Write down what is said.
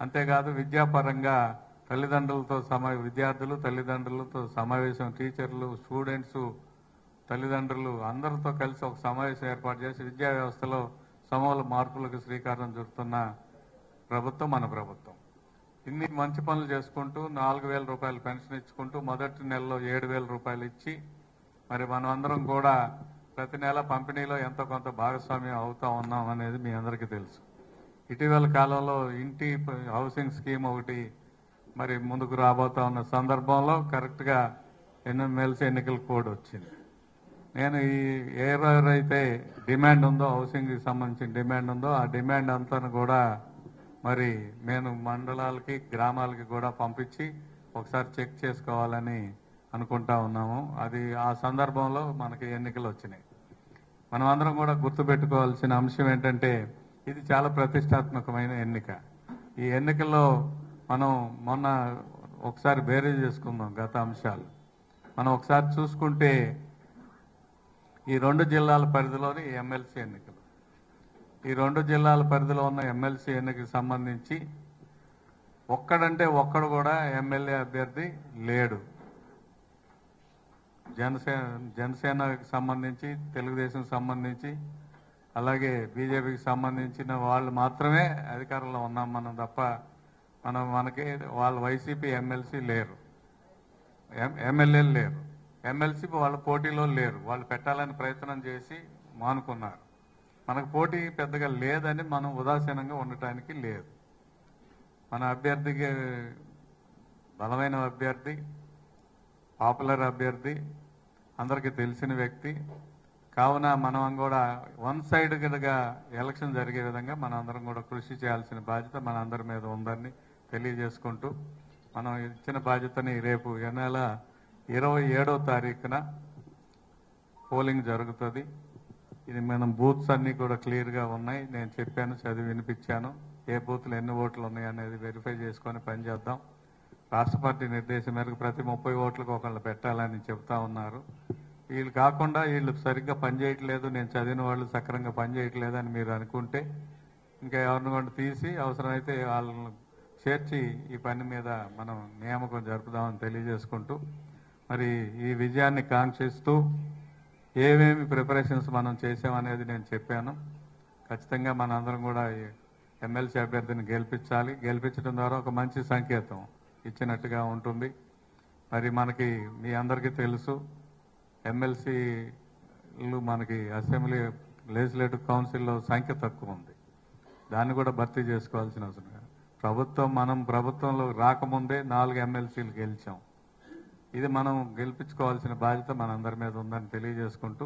అంతేకాదు విద్యాపరంగా తల్లిదండ్రులతో సమా విద్యార్థులు తల్లిదండ్రులతో సమావేశం టీచర్లు స్టూడెంట్స్ తల్లిదండ్రులు అందరితో కలిసి ఒక సమావేశం ఏర్పాటు చేసి విద్యా వ్యవస్థలో సమూల మార్పులకు శ్రీకారం చుడుతున్న ప్రభుత్వం మన ప్రభుత్వం. ఇన్ని మంచి పనులు చేసుకుంటూ నాలుగు వేల రూపాయలు పెన్షన్ ఇచ్చుకుంటూ మొదటి నెలలో ఏడు వేల రూపాయలు ఇచ్చి మరి మనం అందరం కూడా ప్రతి నెల పంపిణీలో ఎంతో కొంత భాగస్వామ్యం అవుతా ఉన్నాం అనేది మీ అందరికీ తెలుసు. ఇటీవల కాలంలో ఇంటి హౌసింగ్ స్కీమ్ ఒకటి మరి ముందుకు రాబోతా ఉన్న సందర్భంలో కరెక్ట్గా ఎన్ఎంఎల్సీ ఎన్నికల కోడ్ వచ్చింది. నేను ఈ ఏ డిమాండ్ ఉందో హౌసింగ్కి సంబంధించిన డిమాండ్ ఉందో ఆ డిమాండ్ అంతా కూడా మరి నేను మండలాలకి గ్రామాలకి కూడా పంపించి ఒకసారి చెక్ చేసుకోవాలని అనుకుంటా ఉన్నాము. అది ఆ సందర్భంలో మనకి ఎన్నికలు వచ్చినాయి. మనం అందరం కూడా గుర్తుపెట్టుకోవాల్సిన అంశం ఏంటంటే ఇది చాలా ప్రతిష్టాత్మకమైన ఎన్నిక. ఈ ఎన్నికల్లో మనం మొన్న ఒకసారి బేరీ చేసుకుందాం గత అంశాలు. మనం ఒకసారి చూసుకుంటే ఈ రెండు జిల్లాల పరిధిలోని ఎమ్మెల్సీ ఎన్నికలు. ఈ రెండు జిల్లాల పరిధిలో ఉన్న ఎమ్మెల్సీ ఎన్నికకి సంబంధించి ఒక్కడంటే ఒక్కడు కూడా ఎమ్మెల్యే అభ్యర్థి లేడు. జనసేన జనసేనకి సంబంధించి తెలుగుదేశం సంబంధించి అలాగే బీజేపీకి సంబంధించిన వాళ్ళు మాత్రమే అధికారంలో ఉన్నాం మనం తప్ప మనం మనకి వాళ్ళు వైసీపీ ఎమ్మెల్సీ లేరు. ఎం- ఎమ్మెల్యేలు లేరు. ఎమ్మెల్సీ వాళ్ళ పోటీలో లేరు. వాళ్ళు పెట్టాలని ప్రయత్నం చేసి మానుకున్నారు. మనకు పోటీ పెద్దగా లేదని మనం ఉదాసీనంగా ఉండటానికి లేదు. మన అభ్యర్థికి బలమైన అభ్యర్థి పాపులర్ అభ్యర్థి అందరికీ తెలిసిన వ్యక్తి కావున మనం కూడా వన్ సైడ్ సైడ్గా ఎలక్షన్ జరిగే విధంగా మనందరం కూడా కృషి చేయాల్సిన బాధ్యత మన అందరి మీద ఉందని తెలియజేసుకుంటూ మనం ఇచ్చిన బాధ్యతని రేపు ఈ నెల ఇరవై ఏడో తారీఖున పోలింగ్ జరుగుతుంది. ఇది మనం బూత్స్ అన్నీ కూడా క్లియర్గా ఉన్నాయి. నేను చెప్పాను చదివి వినిపించాను. ఏ బూత్లు ఎన్ని ఓట్లు ఉన్నాయి అనేది వెరిఫై చేసుకొని పనిచేద్దాం రాష్ట్ర పార్టీ నిర్దేశం మేరకు ప్రతి ముప్పై ఓట్లకు ఒకళ్ళు పెట్టాలని చెప్తా ఉన్నారు. వీళ్ళు కాకుండా వీళ్ళు సరిగ్గా పనిచేయట్లేదు నేను చదివిన వాళ్ళు సక్రంగా పనిచేయట్లేదు అని మీరు అనుకుంటే ఇంకా ఎవరిని కొండ తీసి అవసరమైతే వాళ్ళని చేర్చి ఈ పని మీద మనం నియామకం జరుపుదామని తెలియజేసుకుంటూ మరి ఈ విజయాన్ని కాంక్షిస్తూ ఏమేమి ప్రిపరేషన్స్ మనం చేసామనేది నేను చెప్పాను. ఖచ్చితంగా మన అందరం కూడా ఎమ్మెల్సీ అభ్యర్థిని గెలిపించాలి. గెలిపించడం ద్వారా ఒక మంచి సంకేతం ఇచ్చినట్టుగా ఉంటుంది. మరి మనకి మీ అందరికీ తెలుసు ఎమ్మెల్సీలు మనకి అసెంబ్లీ లెజిస్లేటివ్ కౌన్సిల్లో సంఖ్య తక్కువ ఉంది. దాన్ని కూడా భర్తీ చేసుకోవాల్సిన అవసరం ప్రభుత్వం మనం ప్రభుత్వంలో రాకముందే నాలుగు ఎమ్మెల్సీలు గెలిచాం. ఇది మనం గెలిపించుకోవాల్సిన బాధ్యత మనందరి మీద ఉందని తెలియజేసుకుంటూ